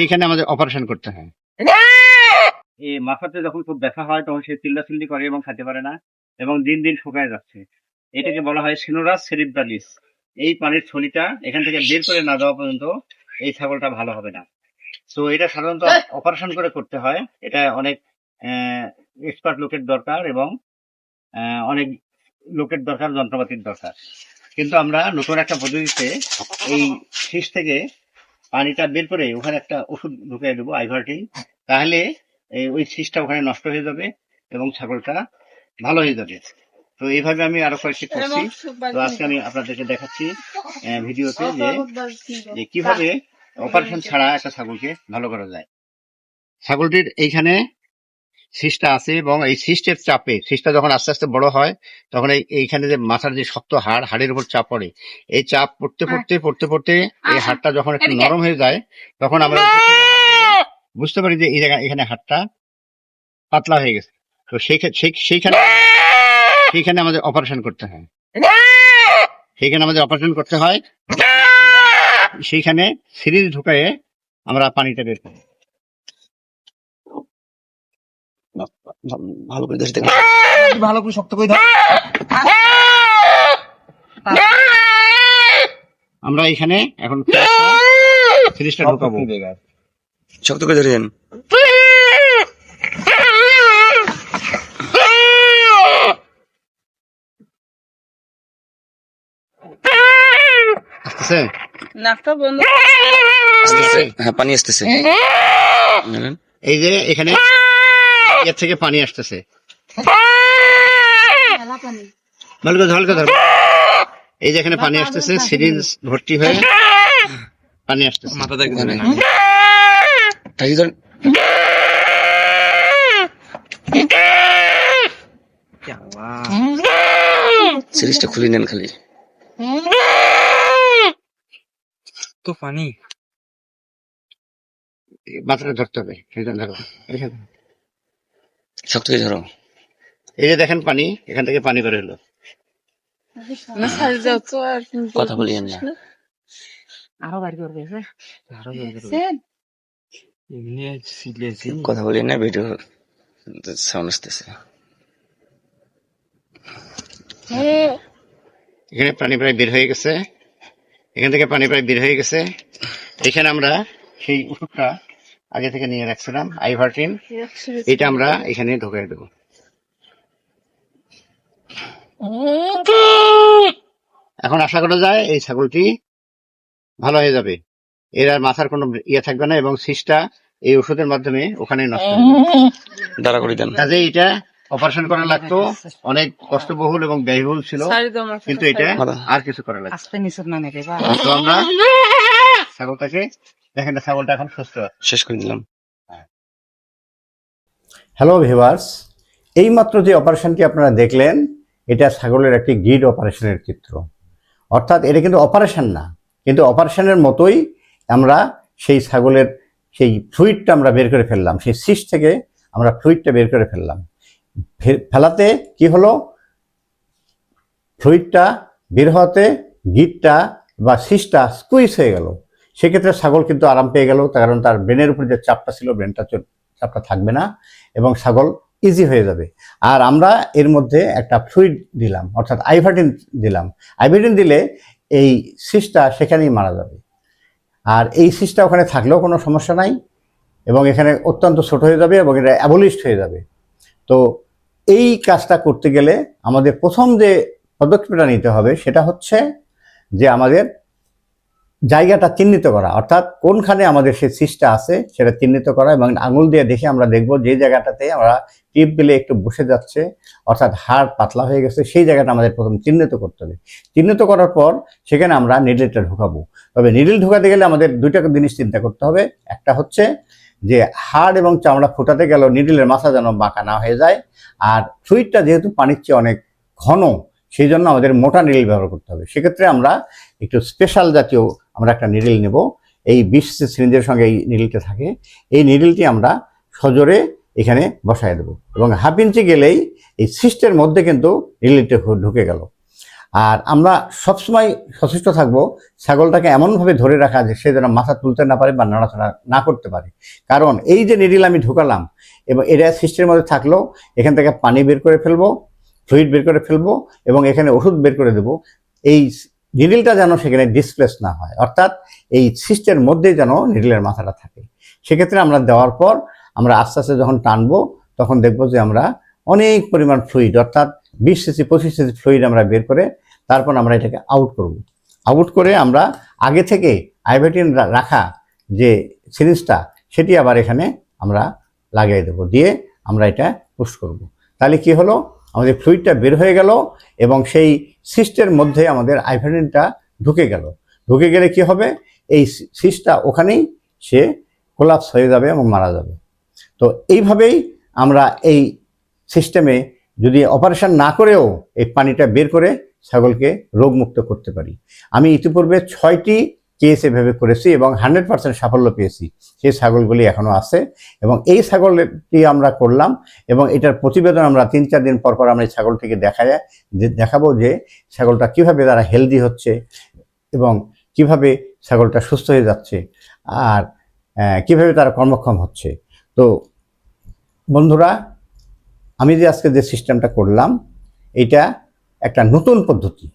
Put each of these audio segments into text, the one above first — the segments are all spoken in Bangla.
সেইখানে আমাদের অপারেশন করতে হয়। এই মাথাতে যখন খুব ব্যথা হয়, তখন সে চিল্লাচিল্লি করে এবং খেতে পারে না এবং দিন দিন শুকায় যাচ্ছে। এটাকে বলা হয় সিনোরাস সেরিব্রালিস এই পানির থলিটা এখান থেকে বের করে না দেওয়া পর্যন্ত এই ছাগলটা ভালো হবে না। তো এটা সাধারণত অপারেশন করে করতে হয়। এটা অনেক এক্সপার্ট লোকের দরকার এবং অনেক লোকের দরকার, যন্ত্রপাতির দরকার। কিন্তু আমরা নতুন একটা পদ্ধতিতে এই শীষ থেকে পানিটা বের করে ওখানে একটা ওষুধ ঢুকিয়ে দেবো আইভার্টিন তাহলে ওই সিসটা ওখানে নষ্ট হয়ে যাবে এবং ছাগলটা ভালো হয়ে যাবে। তো এইভাবে আমি আরও কয়েকটি করছি। তো আজকে আমি আপনাদেরকে দেখাচ্ছি ভিডিওতে যে কীভাবে অপারেশন ছাড়া একটা ছাগলকে ভালো করা যায়। ছাগলটির এইখানে শীষটা আছে এবং এই শীষের চাপে শীষটা যখন আস্তে আস্তে বড় হয় তখন এই এইখানে যে মাথার যে শক্ত হাড় হাড়ের উপর চাপ পড়ে। এই চাপ পড়তে পড়তে পড়তে পড়তে এই হাড়টা যখন একটু নরম হয়ে যায় তখন আমরা বুঝতে পারি যে এই জায়গা এখানে হাড়টা পাতলা হয়ে গেছে। তো সেইখা- সেই- সেইখানে সেইখানে আমাদের অপারেশন করতে হয়। সেইখানে আমাদের অপারেশন করতে হয়। সেইখানে সিরিজ ঢুকায়ে আমরা পানিটা বের করি। ভালো করে দেশ ভালো করে শক্ত করে ধর। আমরা এখানে এখন সিরিজটা ঢুকাবো। শক্ত করে ধরেন আসতেছে? নাকটা বন্ধ। হ্যাঁ পানি আসতেছে। এই যে এখানে এর থেকে পানি আসতেছে। ধরো। এই যে এখানে পানি আসতেছে সিরিজ ভর্তি হয়ে পানি আসতেছে। মাথা সিরিজটা খুলে নেন খালি। তো পানি। মাথাটা ধরতে হবে ধরো। এখানে। শক্ত করে ধরো এই যে দেখেন পানি এখান থেকে পানি বের হলো। কথা বলিয়েন না। আরও বাড়ি করবে হ্যাঁ আরও কথা বলিয়েন না ভিডিও সাউন্ড আসতেছে। এখানে পানি প্রায় বের হয়ে গেছে। এখান থেকে পানি প্রায় বের হয়ে গেছে। এখানে আমরা সেই ওষুধটা আগে থেকে নিয়ে রাখছিলাম আইভার্টিন এটা আমরা এখানে ঢোকাই দেবো এখন আশা করা যায় এই ছাগলটি ভালো হয়ে যাবে। এর আর মাথার কোনো ইয়ে থাকবে না এবং শীষটা এই ওষুধের মাধ্যমে ওখানে নষ্ট দাঁড়া করে দেন। কাজে এটা অপারেশন করা লাগতো অনেক কষ্টবহুল এবং ব্যয়বহুল ছিল কিন্তু এটা আর কিছু করা লাগতো তো আমরা ছাগলটাকে দেখেন ছাগলটা এখন সুস্থ। শেষ করে দিলাম। হ্যালো ভিভার্স এইমাত্র যে অপারেশনটি আপনারা দেখলেন এটা ছাগলের একটি গিড অপারেশনের চিত্র। অর্থাৎ এটা কিন্তু অপারেশন না কিন্তু অপারেশনের মতোই আমরা সেই ছাগলের সেই ফ্লুইডটা আমরা বের করে ফেললাম সেই সিস থেকে আমরা ফ্লুইডটা বের করে ফেললাম। ফে- ফেলাতে কি হলো? ফ্লুইডটা বের হওয়াতে গিটটা বা সিসটা স্কুইজ হয়ে গেল। সেক্ষেত্রে ছাগল কিন্তু আরাম পেয়ে গেল কারণ তার ব্রেনের উপরে যে চাপটা ছিল ব্রেনটা চাপটা থাকবে না, এবং ছাগল ইজি হয়ে যাবে। আর আমরা এর মধ্যে একটা ফ্লুইড দিলাম, অর্থাৎ আইভার্টিন দিলাম। আইভার্টিন দিলে এই সিসটা সেখানেই মারা যাবে। আর এই সিসটা ওখানে থাকলেও কোনো সমস্যা নাই, এবং এখানে অত্যন্ত ছোট হয়ে যাবে এবং এটা অ্যাবলিস্ট হয়ে যাবে। তো এই কাজটা করতে গেলে আমাদের প্রথম যে পদক্ষেপটা নিতে হবে সেটা হচ্ছে যে আমাদের জায়গাটা চিহ্নিত করা। অর্থাৎ কোনখানে আমাদের সেই সিসটা আছে সেটা চিহ্নিত করা এবং আঙুল দিয়ে দেখে আমরা দেখব যে জায়গাটাতে আমরা টিপ দিলে একটু বসে যাচ্ছে, অর্থাৎ হাড় পাতলা হয়ে গেছে, সেই জায়গাটা আমাদের প্রথম চিহ্নিত করতে হবে। চিহ্নিত করার পর সেখানে আমরা নিডলটা ঢুকাবো। তবে নিডল ঢুকাতে গেলে আমাদের দুইটা জিনিস চিন্তা করতে হবে। একটা হচ্ছে যে হাড় এবং চামড়া ফোটাতে গেল নিডলের মাথা যেন বাঁকা না হয়ে যায়। আর ফ্লুইডটা যেহেতু পানির চেয়ে অনেক ঘন, সেই জন্য আমাদের মোটা নিডল ব্যবহার করতে হবে। সেক্ষেত্রে আমরা একটু স্পেশাল জাতীয় আমরা একটা নিডল নেব। এই বিশ সিরিঞ্জের সঙ্গে এই নিডলটা থাকে। এই নিডলটি আমরা সজোরে এখানে বসায় দেবো এবং হাফ ইঞ্চি গেলেই এই সিস্টের মধ্যে কিন্তু নিডলটি ঢুকে গেল। আর আমরা সবসময় সচেষ্ট থাকব ছাগলটাকে এমনভাবে ধরে রাখা যে সে যেন মাথা তুলতে না পারে বা নাড়াচাড়া না করতে পারে। কারণ এই যে নিডিল আমি ঢুকালাম এবং এটা সিস্টেমের মধ্যে থাকল, এখান থেকে পানি বের করে ফেলব ফ্লুইড বের করে ফেলব এবং এখানে ওষুধ বের করে দেবো। এই নিডিলটা যেন সেখানে ডিসপ্লেস না হয়। অর্থাৎ এই সিস্টের মধ্যেই যেন নিডিলের মাথাটা থাকে। সেক্ষেত্রে আমরা দেওয়ার পর আমরা আস্তে আস্তে যখন টানবো, তখন দেখব যে আমরা অনেক পরিমাণ ফ্লুইড অর্থাৎ বিশ সিসি পঁচিশ সিসি ফ্লুইড আমরা বের করে তারপর আমরা এটাকে আউট করব। আউট করে আমরা আগে থেকে আইভেটিন রাখা যে সিরিজটা সেটি আবার এখানে আমরা লাগিয়ে দেবো। দিয়ে আমরা এটা পুশ করব। তাহলে কি হলো? আমাদের ফ্লুইডটা বের হয়ে গেল এবং সেই সিস্টের মধ্যে আমাদের আইভারিনটা ঢুকে গেল। ঢুকে গেলে কি হবে? এই সিস্টটা ওখানেই সে কোলাপস হয়ে যাবে এবং মারা যাবে। তো এইভাবেই আমরা এই সিস্টেমে যদি অপারেশন না করেও এই পানিটা বের করে ছাগলকে রোগমুক্ত করতে পারি। আমি ইতিপূর্বে ছয়টি কেস এভাবে করেছি এবং হান্ড্রেড পার্সেন্ট সাফল্য পেয়েছি। সেই ছাগলগুলি এখনও আছে এবং এই ছাগলটি আমরা করলাম এবং এটার প্রতিবেদন আমরা তিন চার দিন পর পর আমরা এই ছাগলটিকে দেখা যায় দেখাবো যে ছাগলটা কীভাবে তারা হেলদি হচ্ছে এবং কীভাবে ছাগলটা সুস্থ হয়ে যাচ্ছে আর কীভাবে তারা কর্মক্ষম হচ্ছে। তো বন্ধুরা, আমি যে আজকে যে সিস্টেমটা করলাম, এটা একটা নতুন পদ্ধতি।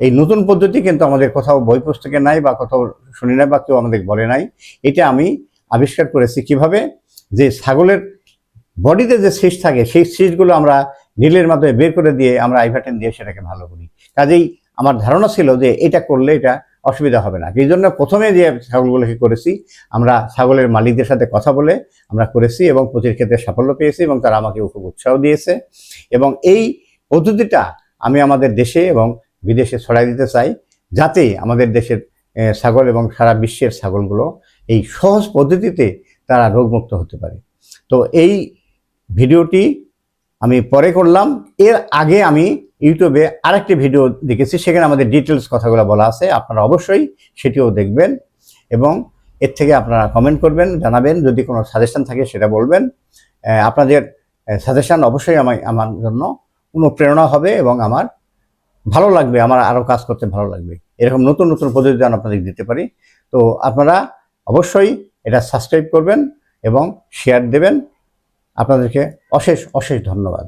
এই নতুন পদ্ধতি কিন্তু আমাদের কোথাও বই পুস্তকে নাই বা কোথাও শুনি নাই বা কেউ আমাদের বলে নাই। এটা আমি আবিষ্কার করেছি কীভাবে? যে ছাগলের বডিতে যে সিস্ট থাকে, সেই সিস্টগুলো আমরা নীলের মাধ্যমে বের করে দিয়ে আমরা আইভাটেন দিয়ে সেটাকে ভালো করি। কাজেই আমার ধারণা ছিল যে এটা করলে এটা অসুবিধা হবে না। এই জন্য প্রথমে যে ছাগলগুলোকে করেছি, আমরা ছাগলের মালিকদের সাথে কথা বলে আমরা করেছি এবং প্রতির ক্ষেত্রে সাফল্য পেয়েছি এবং তারা আমাকে খুব উৎসাহ দিয়েছে। এবং এই পদ্ধতিটা আমি আমাদের দেশে এবং বিদেশে ছড়াই দিতে চাই, যাতে আমাদের দেশের ছাগল এবং সারা বিশ্বের ছাগলগুলো এই সহজ পদ্ধতিতে তারা রোগমুক্ত হতে পারে। তো এই ভিডিওটি আমি পরে করলাম। এর আগে আমি ইউটিউবে আরেকটি ভিডিও দেখেছি, সেখানে আমাদের ডিটেলস কথাগুলো বলা আছে, আপনারা অবশ্যই সেটিও দেখবেন এবং এর থেকে আপনারা কমেন্ট করবেন, জানাবেন, যদি কোনো সাজেশান থাকে সেটা বলবেন। আপনাদের সাজেশন অবশ্যই আমার আমার জন্য অনুপ্রেরণা হবে এবং আমার ভালো লাগবে, আমার আরও কাজ করতে ভালো লাগবে। এরকম নতুন নতুন পদ্ধতি যেন আপনাদের দিতে পারি। তো আপনারা অবশ্যই এটা সাবস্ক্রাইব করবেন এবং শেয়ার দেবেন। আপনাদেরকে অশেষ অশেষ ধন্যবাদ।